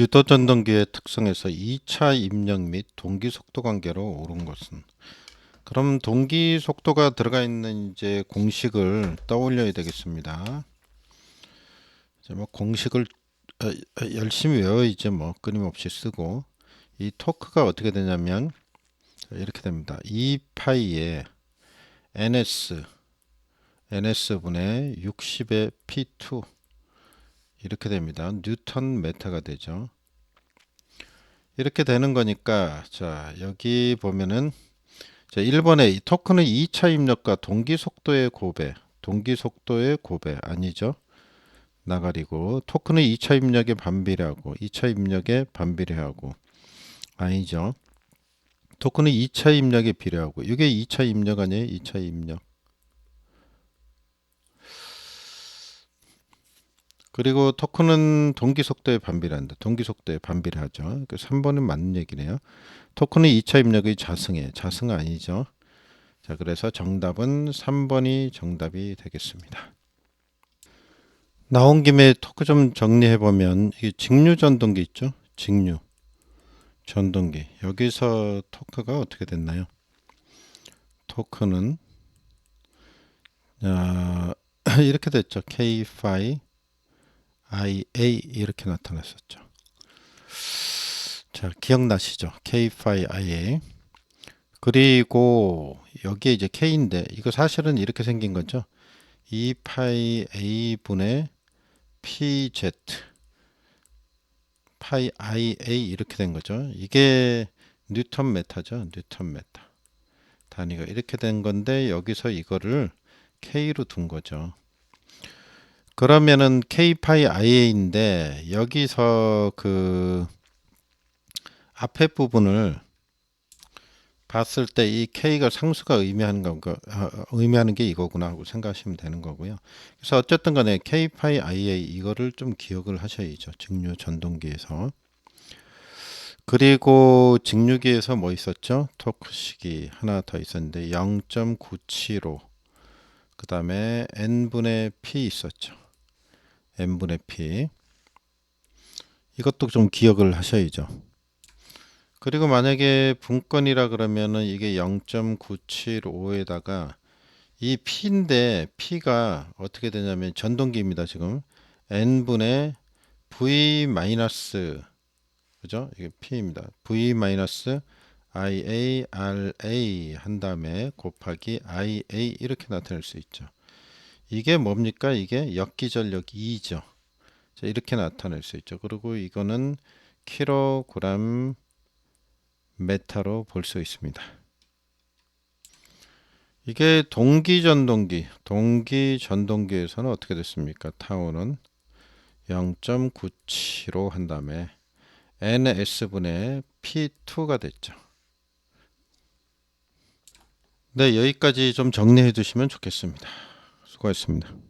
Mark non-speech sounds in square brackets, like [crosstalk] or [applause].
유도 전동기의 특성에서 2차 입력 및 동기 속도 관계로 옳은 것은 그럼 동기 속도가 들어가 있는 이제 공식을 떠올려야 되겠습니다. 이제 뭐 공식을 어, 어, 열심히 외워야지 뭐 끊임없이 쓰고 이 토크가 어떻게 되냐면 이렇게 됩니다. 2파이에 ns ns분의 60의 p2 이렇게 됩니다. 뉴턴 메타가 되죠. 이렇게 되는 거니까 자 여기 보면은 자 1번에 이 토큰의 2차 입력과 동기 속도의 고배 동기 속도의 고배 아니죠. 나가리고 토큰의 2차 입력에 반비례하고 2차 입력에 반비례하고 아니죠. 토큰의 2차 입력에 비례하고 이게 2차 입력 아니에요? 2차 입력. 그리고 토큰은 동기 속도에 반비례한다. 동기 속도에 반비례하죠. 그 3번은 맞는 얘기네요. 토큰은 2차 입력의 자승에 자승 아니죠. 자, 그래서 정답은 3번이 정답이 되겠습니다. 나온 김에 토크 좀 정리해 보면 이게 직류 전동기 있죠? 직류 전동기 여기서 토크가 어떻게 됐나요? 토크는 어, [laughs] 이렇게 됐죠. K5 IA 이렇게 나타났었죠. 자, 기억나시죠? K5 IA. 그리고 여기에 이제 K인데 이거 사실은 이렇게 생긴 거죠. 2파이 A분의 PZ 파이 IA 이렇게 된 거죠. 이게 뉴턴 메타죠. 뉴턴 메타. 단위가 이렇게 된 건데 여기서 이거를 K로 둔 거죠. 그러면은 K 파이 IA인데 여기서 그 앞에 부분을 봤을 때 이 K가 상수가 의미하는 거 어, 의미하는 게 이거구나 하고 생각하시면 되는 거고요. 그래서 어쨌든 간에 K 파이 IA 이거를 좀 기억을 하셔야죠. 직류 전동기에서. 그리고 직류기에서 뭐 있었죠? 토크식이 하나 더 있었는데 0.975. 그 다음에 n분의 p 있었죠. N분의 p. 이것도 좀 기억을 하셔야죠. 그리고 만약에 분권이라 그러면은 이게 0.975에다가 이 p인데 p가 어떻게 되냐면 전동기입니다. 지금 n분의 v 마이너스 그죠? 이게 p입니다. v 마이너스 iarA 한 다음에 곱하기 ia 이렇게 나타낼 수 있죠. 이게 뭡니까? 이게 역기전력 2죠. 자, 이렇게 나타낼 수 있죠. 그리고 이거는 킬로그램 메타로 볼 수 있습니다. 이게 동기 전동기, 동기 전동기에서는 어떻게 됐습니까? 타우는 0.975한 다음에 NS분의 P2가 됐죠. 네, 여기까지 좀 정리해 두시면 좋겠습니다. 수고하셨습니다.